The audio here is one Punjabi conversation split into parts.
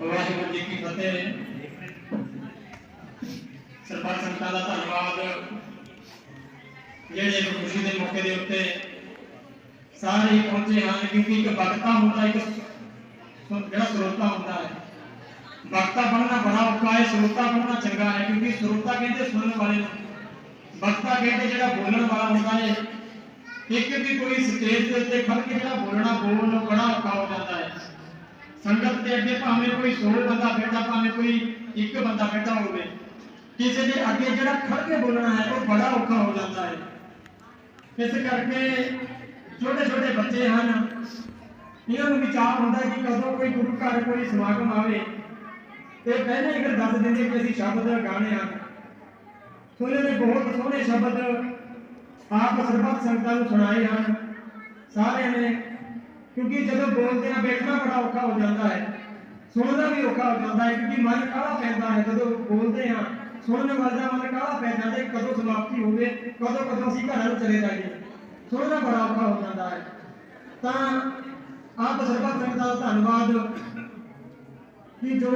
ਵਾਹਿਗੁਰੂ ਜੀ ਕੀ ਫਤਿਹ। ਸਰਪੰਚ ਸੰਤਾਂ ਦਾ ਧੰਨਵਾਦ। ਜਿਹੜੇ ਇਸ ਖੁਸ਼ੀ ਦੇ ਮੌਕੇ ਦੇ ਉੱਤੇ ਸਾਰੇ ਪਹੁੰਚੇ ਹਨ, ਕਿਉਂਕਿ ਇੱਕ ਬਖਤਾ ਹੁੰਦਾ, ਇੱਕ ਜਿਹੜਾ ਸਰੋਤਾ ਹੁੰਦਾ ਹੈ। ਬਖਤਾ ਬਣਨਾ ਬੜਾ ਔਖਾ ਹੈ, ਸਰੋਤਾ ਬਣਨਾ ਚੰਗਾ ਹੈ, ਕਿਉਂਕਿ ਸਰੋਤਾ ਕਹਿੰਦੇ ਸੁਣਨ ਵਾਲੇ ਨੂੰ। ਬਖਤਾ ਕਹਿੰਦੇ ਜਿਹੜਾ ਬੋਲਣ ਵਾਲਾ ਹੁੰਦਾ ਹੈ, ਇੱਕ ਵੀ ਕੋਈ ਸਟੇਜ ਦੇ ਉੱਤੇ ਖੜ ਕੇ ਜਿਹੜਾ ਬੋਲਣਾ ਬੋਲ ਸੰਗਤ ਦੇ ਅੱਗੇ ਭਾਵੇਂ ਕੋਈ 100 ਬੰਦਾ ਬੈਠਾ, ਭਾਵੇਂ ਕੋਈ ਇੱਕ ਬੰਦਾ ਬੈਠਾ ਹੋਵੇ, ਕਿਸੇ ਦੇ ਅੱਗੇ ਜਿਹੜਾ ਖੜ ਕੇ ਬੋਲਣਾ ਹੈ, ਉਹ ਬੜਾ ਔਖਾ ਹੋ ਜਾਂਦਾ ਹੈ। ਇਸ ਕਰਕੇ ਛੋਟੇ ਛੋਟੇ ਬੱਚੇ ਹਨ, ਇਹਨਾਂ ਨੂੰ ਵਿਚਾਰ ਹੁੰਦਾ ਕਿ ਕਦੋਂ ਕੋਈ ਗੁਰੂ ਘਰ, ਕੋਈ ਸਮਾਗਮ ਆਵੇ, ਤੇ ਪਹਿਲੇ ਹੀ ਫਿਰ ਦੱਸ ਦਿੰਦੇ ਕਿ ਅਸੀਂ ਸ਼ਬਦ ਗਾਣੇ ਆ ਸੁਣੇ ਨੇ ਬਹੁਤ ਸੋਹਣੇ ਸ਼ਬਦ ਆਪ ਸਰਬੱਤ ਸੰਗਤਾਂ ਨੂੰ ਸੁਣਾਏ ਹਨ। ਸਾਰਿਆਂ ਨੇ ਕਿਉਂਕਿ ਜਦੋਂ ਬੋਲਦੇ ਆ ਬੈਠਣਾ ਬੜਾ ਔਖਾ ਹੋ ਜਾਂਦਾ ਹੈ। ਸੁਣਨਾ ਵੀ ਔਖਾ ਹੋ ਜਾਂਦਾ ਹੈ ਕਿਉਂਕਿ ਮਨ ਕਾਹਲਾ ਪੈਂਦਾ ਹੈ ਜਦੋਂ ਬੋਲਦੇ ਆ ਸੁਣਨ ਵਾਲੇ ਮਨ ਕਾਹਲਾ ਪੈ ਹੈ ਕਦੋਂ ਸਮਾਪਤੀ ਹੋਵੇ, ਕਦੋਂ ਕਦੋਂ ਅਸੀਂ ਘਰਾਂ ਨੂੰ ਚਲੇ ਜਾਈਏ। ਸੁਣਨਾ ਬੜਾ ਔਖਾ ਹੋ ਜਾਂਦਾ ਹੈ। ਤਾਂ ਆਪ ਸਰਬੱਤ ਸੰਗਤਾਂ ਦਾ ਧੰਨਵਾਦ ਕਿ ਜੋ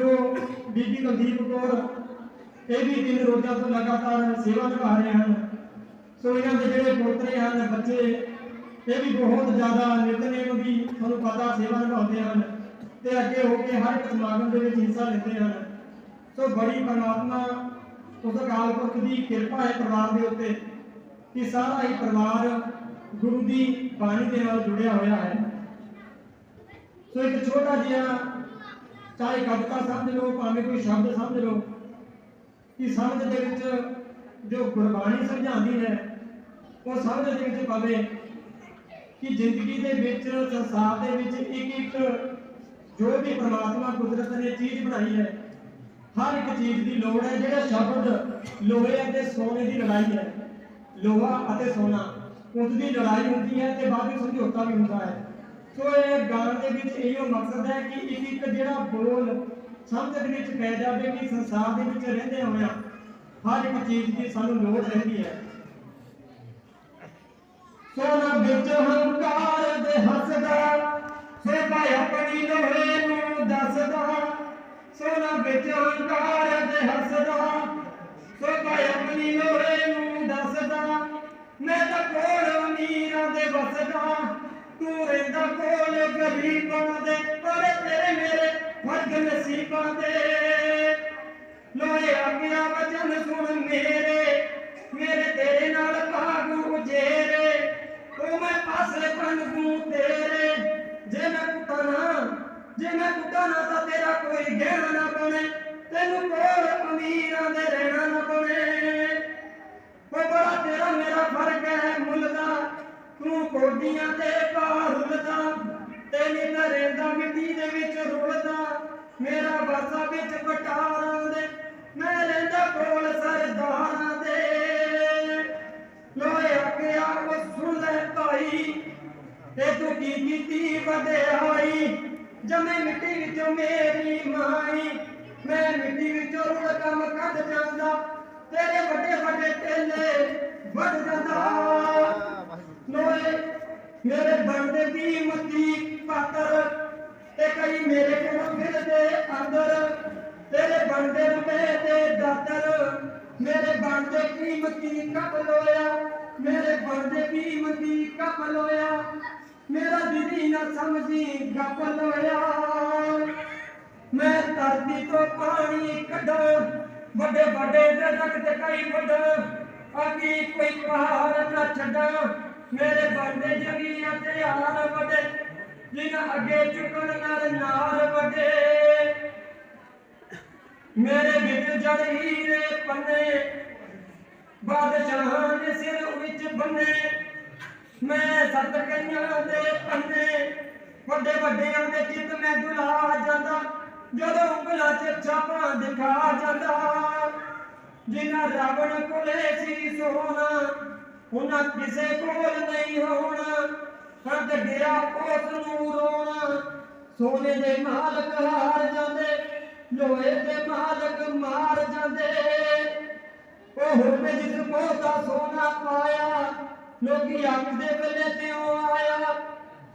ਬੀਬੀ ਕੁਲਦੀਪ ਕੌਰ ਇਹ ਵੀ ਤਿੰਨ ਰੋਜ਼ਾਂ ਤੋਂ ਲਗਾਤਾਰ ਸੇਵਾ ਨਿਭਾ ਰਹੇ ਹਨ। ਸੋ ਇਹਨਾਂ ਦੇ ਜਿਹੜੇ ਪੋਤਰੇ ਹਨ, ਬੱਚੇ ਇਹ ਵੀ ਬਹੁਤ ਜ਼ਿਆਦਾ ਨਿਤਨੇਮ ਦੀ ਤੁਹਾਨੂੰ ਪਤਾ ਸੇਵਾ ਨਿਭਾਉਂਦੇ ਹਨ ਤੇ ਅੱਗੇ ਹੋ ਕੇ ਹਰ ਇੱਕ ਸਮਾਗਮ ਦੇ ਵਿੱਚ ਹਿੱਸਾ ਲੈਂਦੇ ਹਨ। ਸੋ ਬੜੀ ਪਰਮਾਤਮਾ ਉਸ ਅਕਾਲ ਪੁਰਖ ਦੀ ਕਿਰਪਾ ਹੈ ਪਰਿਵਾਰ ਦੇ ਉੱਤੇ ਕਿ ਸਾਰਾ ਹੀ ਪਰਿਵਾਰ ਗੁਰੂ ਦੀ ਬਾਣੀ ਦੇ ਨਾਲ ਜੁੜਿਆ ਹੋਇਆ ਹੈ। ਸੋ ਇੱਕ ਛੋਟਾ ਜਿਹਾ ਚਾਹੇ ਕਵਿਤਾ ਸਮਝ ਲਓ, ਭਾਵੇਂ ਕੋਈ ਸ਼ਬਦ ਸਮਝ ਲਓ, ਕਿ ਸਮਝ ਦੇ ਵਿੱਚ ਜੋ ਗੁਰਬਾਣੀ ਸਮਝਾਉਂਦੀ ਹੈ, ਉਹ ਸਮਝ ਦੇ ਵਿੱਚ ਪਵੇ। ਕਿ ਜ਼ਿੰਦਗੀ ਦੇ ਵਿੱਚ, ਸੰਸਾਰ ਦੇ ਵਿੱਚ ਇੱਕ ਇੱਕ ਜੋ ਵੀ ਪ੍ਰਮਾਤਮਾ ਕੁਦਰਤ ਨੇ ਚੀਜ਼ ਬਣਾਈ ਹੈ, ਹਰ ਇੱਕ ਚੀਜ਼ ਦੀ ਲੋੜ ਹੈ, ਜਿਹੜਾ ਸ਼ਬਦ ਲੋਹੇ ਅਤੇ ਸੋਨੇ ਦੀ ਲੜਾਈ ਹੈ। ਲੋਹਾ ਅਤੇ ਸੋਨਾ ਉਸ ਦੀ ਲੜਾਈ ਹੁੰਦੀ ਹੈ ਤੇ ਬਾਅਦ ਵਿੱਚ ਸਮਝੌਤਾ ਵੀ ਹੁੰਦਾ ਹੈ। ਸੋ ਇਹ ਗਾਣ ਦੇ ਵਿੱਚ ਇਹੋ ਮਕਸਦ ਹੈ ਕਿ ਇੱਕ ਇੱਕ ਜਿਹੜਾ ਬੋਲ ਸਮਝ ਦੇ ਵਿੱਚ ਪੈ ਜਾਵੇ ਕਿ ਸੰਸਾਰ ਦੇ ਵਿੱਚ ਰਹਿੰਦੇ ਹੋਇਆ ਹਰ ਇੱਕ ਚੀਜ਼ ਦੀ ਸਾਨੂੰ ਲੋੜ ਰਹਿੰਦੀ ਹੈ। ਸੋਨਾ ਵਿੱਚ ਹੰਕਾਰ ਦੇ ਹੱਸਦਾ। ਸੋਭਾ ਆਪਣੀ ਲੋਹੇ ਨੂੰ ਦੱਸਦਾ। ਸੋਨਾ ਵਿੱਚ ਹੰਕਾਰ ਦੇ ਹੱਸਦਾ। ਸੋਭਾ ਆਪਣੀ ਲੋਹੇ ਨੂੰ ਦੱਸਦਾ। ਮੈਂ ਤਾਂ ਕੋਲ ਅਮੀਰਾਂ ਦੇ ਵਸਦਾ। ਤੂੰ ਰਹਿੰਦਾ ਕੋਲ ਗਰੀਬਾਂ ਦੇ। ਪਰ ਤੇਰੇ ਮੇਰੇ ਫ਼ਰਕ ਨਸੀਬਾਂ ਦੇ। ਲੋਏ ਆਗਿਆ ਵਚਨ ਸੁਣ ਮੇਰੇ। ਮੇਰੇ ਤੇਰੇ ਨਾਲ ਭਾਗੂ ਜੇਰੇ। ਉਹ ਮੈਂ ਪਾਸੇ ਤੂੰ ਤੇਰੇ। ਜੇ ਮੈਂ ਕੁੱਟਣਾ ਜੇ ਮੈਂ ਕੁੱਟਣਾ ਤਾਂ ਤੇਰਾ ਕੋਈ ਗਹਿਣਾ ਨਾ ਬਣੇ। ਤੈਨੂੰ ਕੋਲ ਅਮੀਰਾਂ ਦੇ ਰਹਿਣਾ ਨਾ ਬਣੇ। ਉਹ ਬੜਾ ਤੇਰਾ ਮੇਰਾ ਫ਼ਰਕ ਹੈ ਮੁੱਲ ਦਾ। ਤੂੰ ਕੋਡੀਆਂ ਤੇ ਪਾਹੁਲਦਾ ਤੇ ਨਰੇਂਦਾ ਮਿੱਟੀ ਦੇ ਵਿੱਚ ਰੁਲਦਾ। ਮੇਰਾ ਵਾਸਾ ਵਿੱਚ ਪਟਾਰਾਂ ਤੇ ਤੂੰ ਕੀ ਕੀਤੀ ਵਡਿਆਈ ਜਮੇ ਮਿੱਟੀ ਵਿੱਚੋਂ ਮੇਰੀ ਮਾਈ। ਮੈਂ ਮਿੱਟੀ ਵਿੱਚੋਂ ਰੁੜ ਕੰਮ ਕੱਢ ਜਾਂਦਾ। ਤੇਰੇ ਵੱਡੇ ਵੱਡੇ ਟੇਲੇ ਵੱਢ ਜਾਂਦਾ। ਲੋਏ ਮੇਰੇ ਬਣਦੇ ਦੀ ਮਤੀ ਪਾਤਰ। ਤੇ ਕਈ ਮੇਰੇ ਕੋਲ ਫਿਰਦੇ ਅੰਦਰ। ਤੇਰੇ ਬਣਦੇ ਰੁਪਏ ਤੇ ਦਾਤਰ। ਮੇਰੇ ਬਣਦੇ ਕੀਮਤੀ ਕੱਪ ਲੋਇਆ? ਮੇਰੇ ਬਣਦੇ ਕੀਮਤੀ ਕੱਪ ਲੋਇਆ? ਮੇਰਾ ਦੀਦੀ ਨਾ ਸਮਝੀ ਗੱਪ ਲੋਇਆ ਮੈਂ ਧਰਤੀ ਤੋਂ ਪਾਣੀ ਕੱਢਾਂ, ਵੱਡੇ ਵੱਡੇ ਦਰਖਤ ਤੇ ਕਈ ਵੱਡ। ਅਗੀ ਕੋਈ ਪਹਾੜ ਨਾ ਛੱਡਾਂ, ਮੇਰੇ ਬੰਦੇ ਜਗੀਆਂ ਤੇ ਹਾਰ ਵੱਡੇ। ਜਿਨ੍ਹਾਂ ਅੱਗੇ ਚੁੱਕਣ ਨਾਲ ਨਾਰ ਵੱਡੇ। ਮੇਰੇ ਵਿੱਚ ਜੜ ਹੀਰੇ ਪੰਨੇ, ਬਾਦਸ਼ਾਹਾਂ ਦੇ ਸਿਰ ਵਿੱਚ ਬੰਨੇ। ਮੈਂ ਸੱਤ ਕਈਆਂ ਦੇ ਪੰਨੇ, ਵੱਡੇ ਵੱਡਿਆਂ ਦੇ ਚਿੱਤ ਮੈਂ ਦੁਲਾ ਜਾਂਦਾ, ਜਦੋਂ ਉਂਗਲਾਂ 'ਚ ਛਾਪਾਂ ਦਿਖਾ ਜਾਂਦਾ। ਜਿਨ੍ਹਾਂ ਰਾਵਣ ਕੋਲੇ ਸੀ ਸੋਨਾ ਉਹਨਾਂ ਕਿਸੇ ਕੋਲ ਨਹੀਂ ਹੋਣਾ। ਹੱਦ ਗਿਆ ਉਸ ਨੂੰ ਰੋਣਾ, ਸੋਨੇ ਦੇ ਮਾਲਕ ਹਾਰ ਜਾਂਦੇ, ਲੋਹੇ ਦੇ ਮਾਲਕ ਮਾਰ ਜਾਂਦੇ। ਉਹ ਹੁਣ ਜਿਸ ਬਹੁਤਾ ਲੋਕੀ ਆਖਦੇ ਵੇਲੇ ਤੇ ਆਇਆ।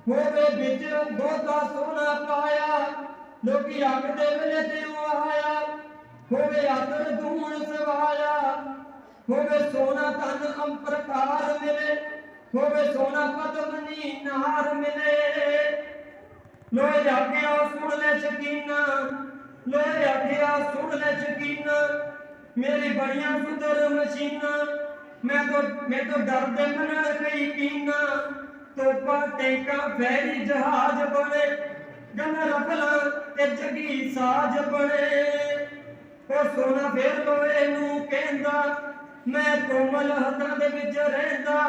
ਹੋਵੇ ਵਿੱਚ ਬਹੁਤਾ ਸੋਨਾ ਪਾਇਆ। ਲੋਕੀ ਆਖਦੇ ਵੇਲੇ ਤੇ ਆਇਆ। ਹੋਵੇ ਆਦਰ ਦੂਣ ਸਵਾਇਆ। ਹੋਵੇ ਸੋਨਾ ਧਨ ਅੰਪ੍ਰਕਾਰ ਮਿਲੇ। ਹੋਵੇ ਸੋਨਾ ਪਦਮਨੀ ਨਾਰ ਮਿਲੇ। ਲੋਏ ਆਖਿਆ ਸੁਣ ਲੈ ਸ਼ਕੀਨਾ। ਲੋਏ ਆਖਿਆ ਸੁਣ ਲੈ ਸ਼ਕੀਨਾ। ਮੇਰੀ ਬੜੀਆਂ ਸੁੰਦਰ ਮਸ਼ੀਨਾਂ। ਮੈਂ ਤਾਂ ਮੈਂ ਤਾਂ ਡਰਦੇ ਮਨਣ ਕਈ ਕੀਨਾ ਤੋਪਾਂ ਟੈਂਕਾਂ ਫੈਰੀ ਜਹਾਜ਼ ਬਣੇ ਗਨ ਰਫਲਾਂ ਤੇ ਜਗੀ ਸਾਜ ਬਣੇ ਉਹ ਸੋਨਾ ਫੇਰ ਲੋਏ ਨੂੰ ਕਹਿੰਦਾ, ਮੈਂ ਕੋਮਲ ਹੱਥਾਂ ਦੇ ਵਿੱਚ ਰਹਿੰਦਾ,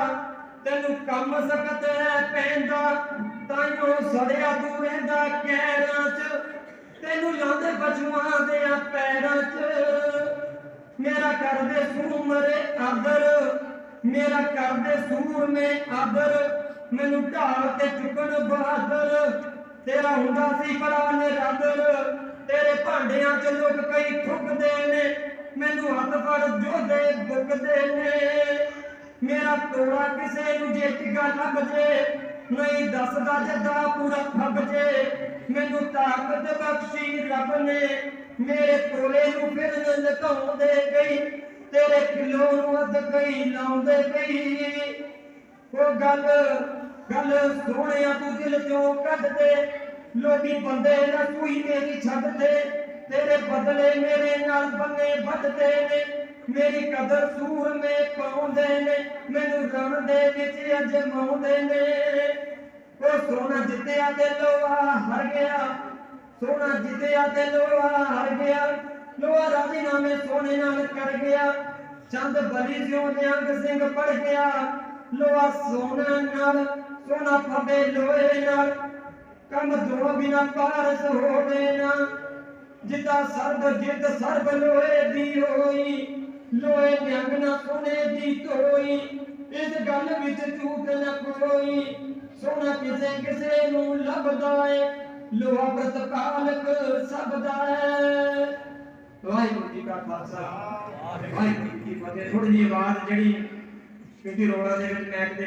ਤੈਨੂੰ ਕੰਮ ਸਖਤ ਹੈ ਪੈਂਦਾ, ਤਾਈਓ ਸੜਿਆ ਤੂੰ ਰਹਿੰਦਾ ਕੈਰਾਂ 'ਚ। ਤੈਨੂੰ ਲਾਉਂਦੇ ਪਸ਼ੂਆਂ ਦੇ ਮੇਰਾ ਕਰਦੇ ਸੂਮਰੇ ਆਦਰ, ਮੇਰਾ ਕਰਦੇ ਸੂਰਮੇ ਆਦਰ, ਮੈਨੂੰ ਢਾਲ ਤੇ ਚੁੱਕਣ ਬਹਾਦਰ। ਤੇਰਾ ਹੁੰਦਾ ਸੀ ਬੜਾ ਨਿਰਾਦਰ ਤੇਰੇ ਭਾਂਡਿਆਂ 'ਚ ਲੋਕ ਕਈ ਠੁੱਕਦੇ ਨੇ, ਮੈਨੂੰ ਹੱਥ ਫੜ ਜੋਦੇ ਬੁੱਕਦੇ ਨੇ। ਮੇਰਾ ਤੋੜਾ ਕਿਸੇ ਨੂੰ ਜੇ ਟਿਕਾ ਲੱਭ ਜੇ ਨਹੀਂ ਦੱਸਦਾ ਜੱਦਾ ਪੂਰਾ ਫੱਬ ਜੇ। ਮੈਨੂੰ ਤਾਕਤ ਬਖਸ਼ੀ ਰੱਬ ਨੇ, ਮੇਰੇ ਤੋਲੇ ਨੂੰ ਫਿਰ ਲਟਾਉਂਦੇ ਗਈ, ਤੇਰੇ ਕਿਲੋ ਨੂੰ ਅੱਧ ਗਈ ਲਾਉਂਦੇ ਗਈ। ਉਹ ਗੱਲ ਗੱਲ ਸੋਹਣਿਆ ਤੂੰ ਦਿਲ ਚੋਂ ਕੱਢ ਦੇ। ਲੋਕੀ ਬੰਦੇ ਨਾ ਕੋਈ ਮੇਰੀ ਛੱਡ ਦੇ, ਤੇਰੇ ਬਦਲੇ ਮੇਰੇ ਨਾਲ ਬੰਨੇ ਵੱਢਦੇ ਨੇ। ਮੇਰੀ ਕਦਰ ਸੂਰ ਪਾਉਂਦੇ ਨੇ, ਮੈਨੂੰ ਰਣ ਦੇ ਵਿੱਚ ਅਜਮਾਉਂਦੇ ਨੇ। ਉਹ ਸੋਨਾ ਜਿੱਤਿਆ ਤੇ ਲੋਹਾ ਹਰ ਗਿਆ ਸੋਨਾ ਜਿੱਤਿਆ ਤੇ ਲੋਹਾ ਹਰ ਗਿਆ। ਲੋਹਾ ਰਾਜੀਨਾਮੇ ਸੋਨੇ ਨਾਲ ਕਰ ਗਿਆ, ਚੰਦ ਬਲੀ ਜਿਉਂ ਨਿਹੰਗ ਸਿੰਘ ਪੜ ਗਿਆ। ਲੋਹਾ ਸੋਨਾ ਨਾਲ, ਸੋਨਾ ਫੱਬੇ ਲੋਹੇ ਨਾਲ, ਕੰਮ ਦੋ ਬਿਨਾ ਪਾਰਸ ਹੋਵੇ ਨਾ। ਜਿੱਦਾਂ ਸਰਬ ਜਿੱਤ ਸਰਬ ਲੋਹੇ ਦੀ ਹੋਈ ਲੋਹੇ ਨਿਹੰਗ ਨਾ ਸੋਨੇ ਦੀ ਧੋਈ, ਇਸ ਗੱਲ ਵਿੱਚ ਝੂਠ ਨਾ ਕੋਈ ਸੋਨਾ ਕਿਸੇ ਕਿਸੇ ਨੂੰ ਲੱਭਦਾ ਏ, ਲੋਹਾ ਪ੍ਰਤਪਾਲਕ ਸਭ ਦਾ ਹੈ ਵਾਹਿਗੁਰੂ ਜੀ ਕਾ ਖਾਲਸਾ, ਵਾਹਿਗੁਰੂ ਜੀ ਕੀ ਫਤਿਹ। ਥੋੜੀ ਜਿਹੀ ਆਵਾਜ਼ ਜਿਹੜੀ ਕਿਉਂਕਿ ਰੋੜਾ ਦੇ ਵਿੱਚ ਮੈਕ ਦੇ